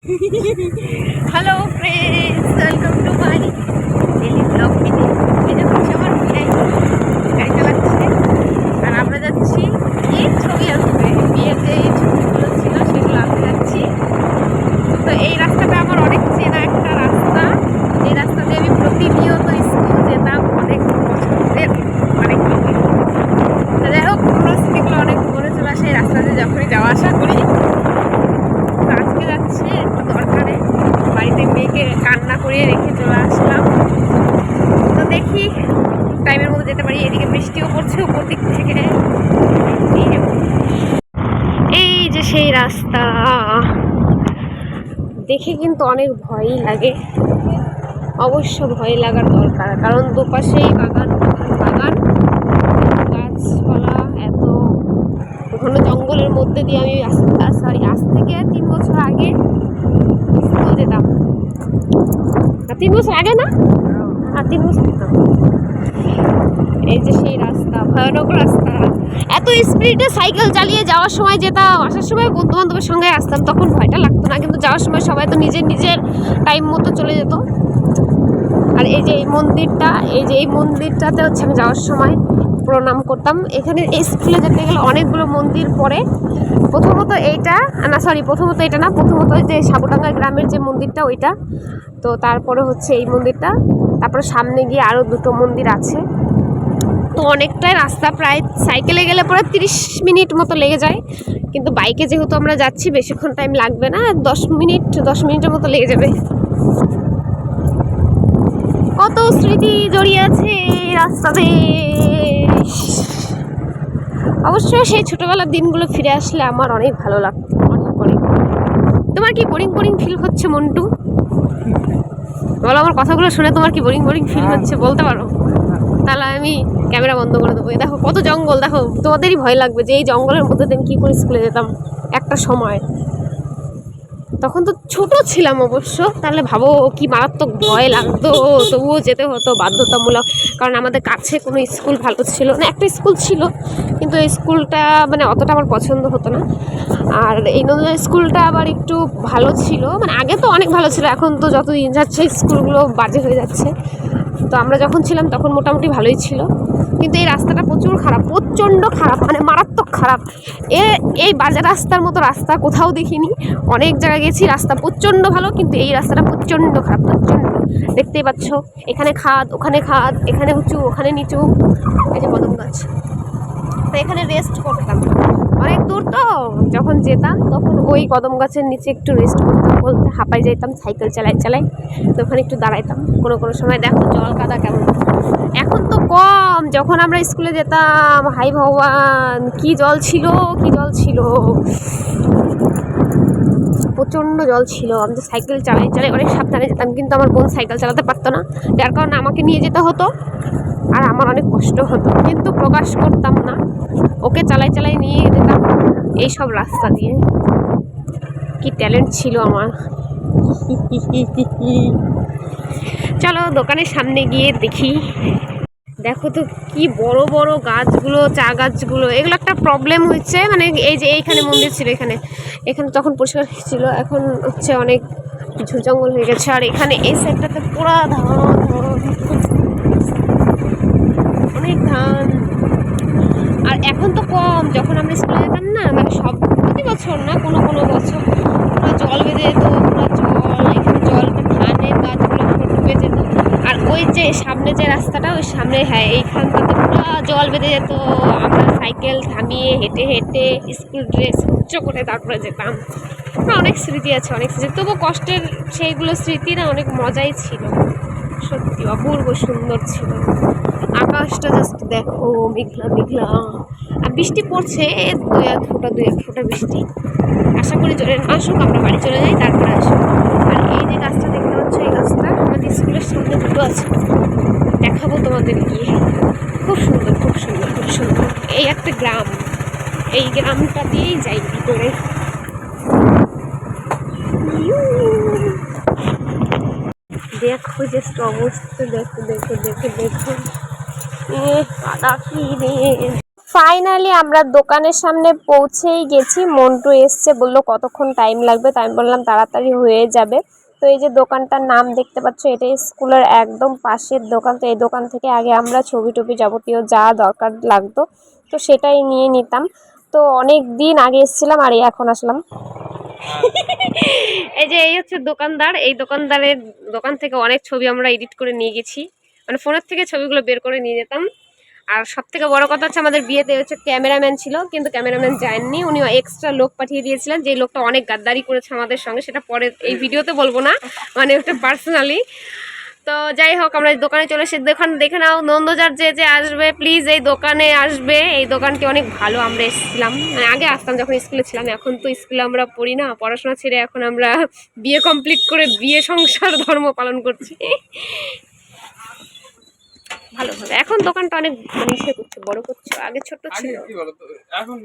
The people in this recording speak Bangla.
হ্যালো ফ্রেন্ডস আসলাম। তো দেখি, টাইমের মধ্যে যেতে পারি। এদিকে বৃষ্টিও পড়ছে উপর দিক থেকে। এই যে। সেই রাস্তা। দেখে কিন্তু অনেক ভয়ই লাগে। অবশ্য ভয় লাগার দরকার। কারণ দুপাশেই বাগান বাগান। গাছপালা, এত ঘন জঙ্গলের মধ্যে দিয়ে আমি সরি আজ থেকে তিন বছর আগে স্কুল যেতাম। তিন বছর আগে না? আর তিন বছর এই যে সেই রাস্তা, ভয়ানক রাস্তা। এত স্পিডে সাইকেল চালিয়ে যাওয়ার সময় যেতাম আসার সময় বন্ধু বান্ধবের সঙ্গে আসতাম, তখন ভয়টা লাগতো না। কিন্তু যাওয়ার সময় সবাই তো নিজের নিজের টাইম মতো চলে যেত। আর এই যে এই মন্দিরটা, এই যে এই মন্দিরটাতে হচ্ছে আমি যাওয়ার সময় প্রণাম করতাম। এখানে এই স্কুলে যেতে গেলে অনেকগুলো মন্দির পড়ে। প্রথমত এইটা, না সরি প্রথমত এটা না, প্রথমত যে সাবুডাঙ্গা গ্রামের যে মন্দিরটা, ওইটা। তো তারপরে হচ্ছে এই মন্দিরটা। তারপরে সামনে গিয়ে আরও দুটো মন্দির আছে। তো অনেকটাই রাস্তা, প্রায় সাইকেলে গেলে পরে তিরিশ মিনিট মতো লেগে যায়। কিন্তু বাইকে যেহেতু আমরা যাচ্ছি, বেশিক্ষণ টাইম লাগবে না। দশ মিনিট, দশ মিনিটের মতো লেগে যাবে। কত স্মৃতি জড়িয়ে আছে। এই রাস্তাতে অবশ্য সেই ছোটবেলার দিনগুলো ফিরে আসলে আমার অনেক ভালো লাগতো অনেক অনেক। তোমার কি বোরিং বোরিং ফিল হচ্ছে মন্টু? বলো আমার কথাগুলো শুনে তোমার কি বোরিং বোরিং ফিল হচ্ছে বলতে পারো? তাহলে আমি ক্যামেরা বন্ধ করে দেবো। দেখো কত জঙ্গল দেখো তোমাদেরই ভয় লাগবে যে এই জঙ্গলের মধ্যে আমি কী করে স্কুলে যেতাম? একটা সময়। তখন তো ছোট ছিলাম অবশ্য, তাহলে ভাবো কি মারাত্মক ভয় লাগতো, তবুও যেতে হতো বাধ্যতামূলক। কারণ আমাদের কাছে কোনো স্কুল ভালো ছিল না, একটা স্কুল ছিল, কিন্তু এই স্কুলটা মানে অতটা আমার পছন্দ হতো না। আর এই নতুন স্কুলটা আবার একটু ভালো ছিল মানে আগে তো অনেক ভালো ছিল, এখন তো যত দিন যাচ্ছে স্কুলগুলো বাজে হয়ে যাচ্ছে। তো আমরা যখন ছিলাম তখন মোটামুটি ভালোই ছিল। কিন্তু এই রাস্তাটা প্রচুর খারাপ, প্রচণ্ড খারাপ মানে মারাত্মক খারাপ। এ, এই বাজার রাস্তার মতো রাস্তা কোথাও দেখিনি। অনেক জায়গায় গেছি, রাস্তা প্রচণ্ড ভালো, কিন্তু এই রাস্তাটা প্রচণ্ড খারাপ, প্রচণ্ড। দেখতেই পাচ্ছ, এখানে খাদ, ওখানে খাদ, এখানে উঁচু, ওখানে নিচু। এই যে কদম গাছ। তো এখানে রেস্ট করতাম। অনেক দূর তো। যখন যেতাম তখন ওই কদম গাছের নিচে একটু রেস্ট করতাম, বলতে হাঁপাই যাইতাম সাইকেল চালাই চালাই তো ওখানে একটু দাঁড়াইতাম। কোনো কোনো সময় দেখো জল কাদা কেমন। এখন তো কম, যখন আমরা স্কুলে যেতাম, হাই ভগবান, কি জল ছিল, কি জল ছিল। প্রচণ্ড জল ছিল। আমি তো সাইকেল চালাই চালাই অনেক সাবধানে যেতাম, কিন্তু আমার বোন সাইকেল চালাতে পারতো না। যার কারণে আমাকে নিয়ে যেতে হতো, আর আমার অনেক কষ্ট হতো। কিন্তু প্রকাশ করতাম না। ওকে চালাই চালাই নিয়ে যেতাম। এইসব রাস্তা দিয়ে। কি ট্যালেন্ট ছিল আমার। চলো দোকানের সামনে গিয়ে দেখি। দেখো তো কি বড় বড় গাছগুলো, চা গাছগুলো। এগুলো একটা প্রবলেম হচ্ছে মানে এই যে এইখানে মন্দির ছিল, এখানে এখানে তখন পরিষ্কার ছিল, এখন হচ্ছে অনেক ঝুড় জঙ্গল হয়ে গেছে। আর এখানে এই সাইডটাতে পুরা ধান অনেক ধান। আর এখন তো কম, যখন আমরা স্কুলে যেতাম না মানে সব প্রতি বছর না, কোনো কোনো বছর জল বেঁধে যেত পুরো জল এখানে জল ধানের গাছগুলো পুরো ডুবে যেত আর ওই যে সামনে যে রাস্তাটা, ওই সামনে হ্যাঁ এইখানটাতে পুরো জল বেঁধে যেত। আমরা সাইকেল থামিয়ে হেঁটে হেঁটে স্কুল ড্রেস উচ্চ করে তারপরে যেতাম। অনেক স্মৃতি আছে, অনেক স্মৃতি। তবু কষ্টের সেইগুলো স্মৃতি না অনেক মজাই ছিল। সত্যি, অপূর্ব সুন্দর ছিল। আকাশটা জাস্ট দেখো, মেঘলা মেঘলা। আর বৃষ্টি পড়ছে দু এক ফোঁটা দু এক ফোঁটা বৃষ্টি। আশা করি জোরে না আসুক, আমরা বাড়ি চলে যাই, তারপরে আসুক আর এই যে গাছটা দেখতে পাচ্ছ এই গাছটা আমাদের স্কুলের সামনে দুটো আছে গিয়ে খুব সুন্দর খুব সুন্দর খুব সুন্দর। এই একটা গ্রাম। এই গ্রামটা দিয়েই যাই ভিতরে দেখো জাস্ট অবস্থা, দেখো দেখো দেখো দেখো। কাদা কি ফাইনালি আমরা দোকানের সামনে পৌঁছেই গেছি। মন্টু এসছে, বলল কতক্ষণ টাইম লাগবে? তাই আমি বললাম, তাড়াতাড়ি হয়ে যাবে। তো এই যে দোকানটার নাম দেখতে পাচ্ছ, এটা স্কুলের একদম পাশের দোকান। তো এই দোকান থেকে আগে আমরা ছবি টবি যাবতীয় যা দরকার লাগতো, তো সেটাই নিয়ে নিতাম। তো অনেক দিন আগে এসেছিলাম আর এখন আসলাম। এই যে এই হচ্ছে দোকানদার। এই দোকানদারের দোকান থেকে অনেক ছবি আমরা এডিট করে নিয়ে গেছি। মানে ফোনের থেকে ছবিগুলো বের করে নিয়ে যেতাম। আর সব থেকে বড় কথা হচ্ছে আমাদের বিয়েতে হচ্ছে ক্যামেরাম্যান ছিল, কিন্তু ক্যামেরাম্যান যায়নি। উনি এক্সট্রা লোক পাঠিয়ে দিয়েছিলেন যে লোকটা অনেক গাদ্দারি করেছে আমাদের সঙ্গে, সেটা পরে এই ভিডিওতে বলব না মানে ওটা পার্সোনালি তো যাই হোক, আমরা দোকানে চলে এসে দোকান দেখে নাও, নন্দজার যে যে আসবে প্লিজ এই দোকানে আসবে। এই দোকানটি অনেক ভালো আমরা এসেছিলাম। মানে আগে আসতাম যখন স্কুলে ছিলাম, এখন তো স্কুলে আমরা পড়ি না, পড়াশোনা ছেড়ে এখন আমরা বিয়ে কমপ্লিট করে বিয়ে, সংসার, ধর্ম পালন করছি। ভালো হবে এখন দোকানটা অনেক মানে ইসে করছে বড় করছে আগে ছোট ছিল। এখন